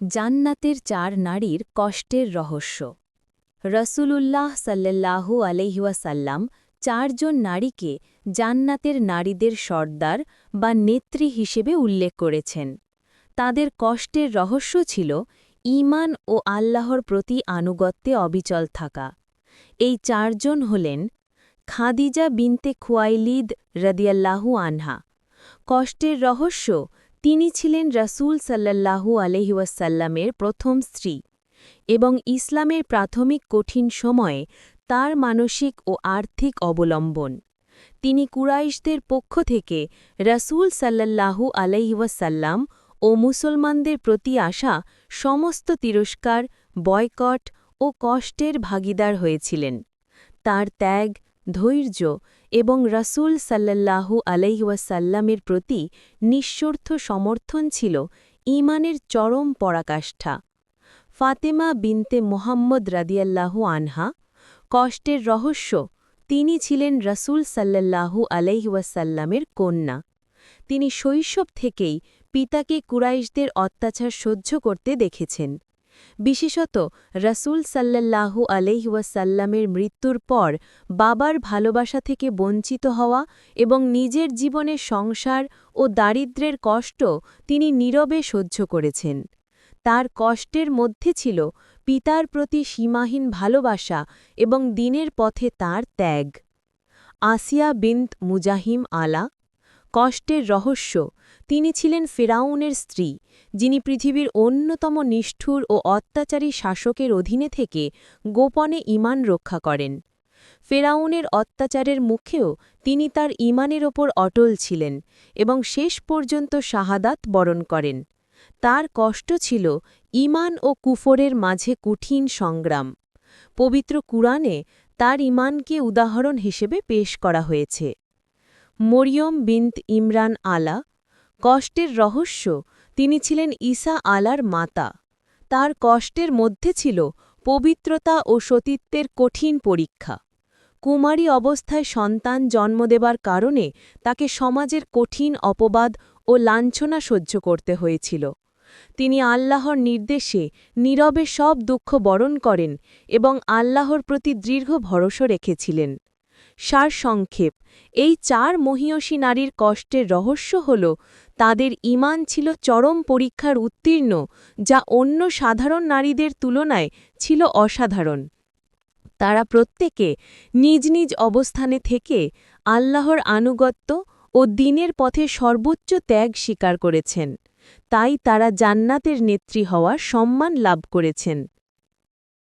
জান্নাতের চার নারীর কষ্টের রহস্য। রসুলুল্লাহ সাল্লাল্লাহু আলহিউসাল্লাম চারজন নারীকে জান্নাতের নারীদের সর্দার বা নেত্রী হিসেবে উল্লেখ করেছেন। তাদের কষ্টের রহস্য ছিল ঈমান ও আল্লাহর প্রতি আনুগত্যে অবিচল থাকা। এই চারজন হলেন খাদিজা বিনতে খুয়াইলিদ রদিয়াল্লাহু আনহা। কষ্টের রহস্য তিনি ছিলেন রাসূল সাল্লাল্লাহু আলহিউসাল্লামের প্রথম স্ত্রী এবং ইসলামের প্রাথমিক কঠিন সময়ে তার মানসিক ও আর্থিক অবলম্বন। তিনি কুরাইশদের পক্ষ থেকে রাসূল সাল্লাল্লাহু আলাইহাসাল্লাম ও মুসলমানদের প্রতি আসা সমস্ত তিরস্কার, বয়কট ও কষ্টের ভাগিদার হয়েছিলেন। তার ত্যাগ ধৈর্য এবং রাসূল সাল্লাল্লাহু আলাইহাসাল্লামের প্রতি নিঃস্বার্থ সমর্থন ছিল ঈমানের চরম পরাকাষ্ঠা। ফাতেমা বিনতে মোহাম্মদ রাদিয়াল্লাহু আনহা, কষ্টের রহস্য, তিনি ছিলেন রাসূল সাল্লাল্লাহু আলাইহাসাল্লামের কন্যা। তিনি শৈশব থেকেই পিতাকে কুরাইশদের অত্যাচার সহ্য করতে দেখেছেন। বিশেষত রাসূল সাল্লাল্লাহু আলহিউসাল্লামের মৃত্যুর পর বাবার ভালোবাসা থেকে বঞ্চিত হওয়া এবং নিজের জীবনে সংসার ও দারিদ্র্যের কষ্ট তিনি নীরবে সহ্য করেছেন। তার কষ্টের মধ্যে ছিল পিতার প্রতি সীমাহীন ভালোবাসা এবং দিনের পথে তার ত্যাগ। আসিয়া বিন্ত মুজাহিম আলা কষ্টের রহস্য। তিনি ছিলেন ফেরাউনের স্ত্রী, যিনি পৃথিবীর অন্যতম নিষ্ঠুর ও অত্যাচারী শাসকের অধীনে থেকে গোপনে ইমান রক্ষা করেন। ফেরাউনের অত্যাচারের মুখেও তিনি তার ইমানের ওপর অটল ছিলেন এবং শেষ পর্যন্ত শাহাদাত বরণ করেন। তার কষ্ট ছিল ইমান ও কুফরের মাঝে কঠিন সংগ্রাম। পবিত্র কুরআনে তার ইমানকে উদাহরণ হিসেবে পেশ করা হয়েছে। মরিয়ম বিন্ত ইমরান আলা। কষ্টের রহস্য, তিনি ছিলেন ঈসা আলার মাতা। তার কষ্টের মধ্যে ছিল পবিত্রতা ও সতীত্বের কঠিন পরীক্ষা। কুমারী অবস্থায় সন্তান জন্ম দেবার কারণে তাকে সমাজের কঠিন অপবাদ ও লাঞ্ছনা সহ্য করতে হয়েছিল। তিনি আল্লাহর নির্দেশে নীরবে সব দুঃখ বরণ করেন এবং আল্লাহর প্রতি দীর্ঘ ভরসা রেখেছিলেন। সার সংক্ষেপ এই চার মহিয়সী নারীর কষ্টের রহস্য হল, তাদের ইমান ছিল চরম পরীক্ষার উত্তীর্ণ, যা অন্য সাধারণ নারীদের তুলনায় ছিল অসাধারণ। তারা প্রত্যেকে নিজ নিজ অবস্থানে থেকে আল্লাহর আনুগত্য ও দিনের পথে সর্বোচ্চ ত্যাগ স্বীকার করেছেন। তাই তারা জান্নাতের নেত্রী হওয়ার সম্মান লাভ করেছেন।